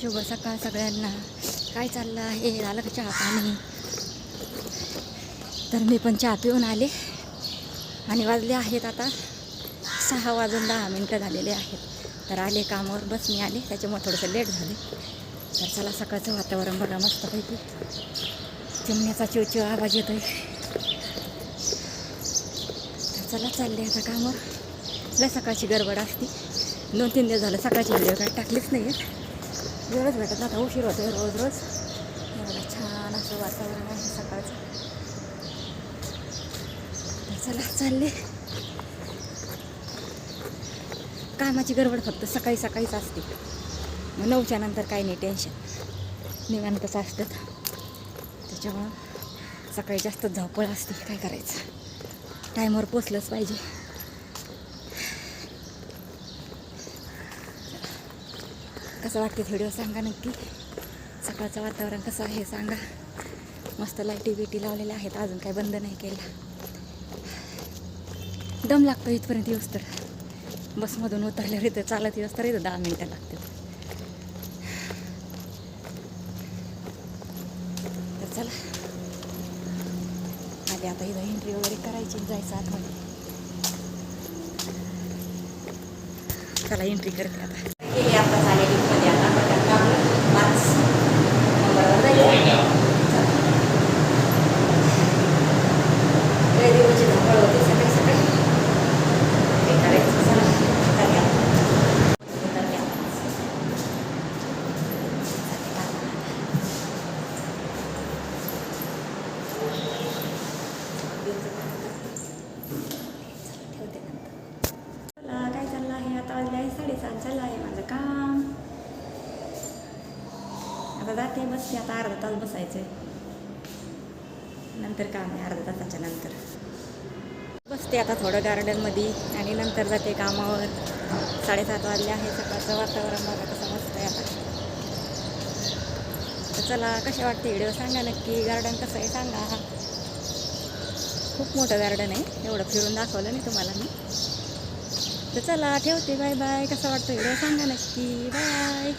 शुभ सकाळ सगळ्यांना. काय चाललं आहे? झालं का चहा पाणी? तर मी पण चहा पिऊन आले. आणि वाजले आहेत आता सहा वाजून दहा मिनटं झालेले आहेत. तर आले कामावर बस मी आले. त्याच्यामुळे थोडंसं लेट झाले. तर चला सकाळचं वातावरण बघा मस्तपैकी. चिमण्याचा चिवचिव आवाज येतो तर चला चालले आता कामावर. लय सकाळची गडबड असते. दोन तीन दिवस झालं सकाळची व्हिडिओ काय टाकलीच नाही आहेत वेळच भेटत आता उशीर होतो रोज रोज. एवढं छान असं वातावरण आहे सकाळचं. चला चालले. कामाची गडबड फक्त सकाळी सकाळीच असते. मग नऊच्या नंतर काही नाही टेन्शन निवांतच असतात. त्याच्यामुळं सकाळी जास्त धावपळ असते काय करायचं? टायमवर पोचलंच पाहिजे. कसं वाटते व्हिडिओ सांगा नक्की. सकाळचं वातावरण कसं आहे सांगा. मस्त लाईटी बिटी लावलेल्या आहेत अजून काही बंद नाही केला. दम लागतो इथपर्यंत येऊस तर. बसमधून उतरल्यावर इथं चालत येऊस तर इथं दहा मिनटं लागतात तर चला. आधी आता इथं एंट्री वगैरे करायची जायचं आतमध्ये. चला एंट्री करते आता गेली आता चालेल मध्ये आता पटकन काढलं. पाच नंबरवर जायचं लय दिवसाची धावपळ होती सकाळी सकाळी काय करायचं चला उतर घ्या. उतर घ्या. ठेवते नंतर चला काय चाललं आहे आता वाजले आहे साडेसात चाललं आहे माझं काम आता जाते बसते आता अर्धा तास बसायचं नंतर काम आहे अर्धा तासाच्या नंतर. बसते आता थोडं गार्डनमध्ये आणि नंतर जाते कामावर. साडेसात वाजले आहे सकाळचं वातावरण बघा कसं मस्त आहे आता. तर चला कसे वाटते व्हिडिओ सांगा नक्की. गार्डन कसं आहे सांगा. खूप मोठं गार्डन आहे. एवढं फिरून दाखवलं नाही तुम्हाला मी. तर चला ठेवते. बाय बाय कसं वाटतं व्हिडिओ सांगा नक्की. बाय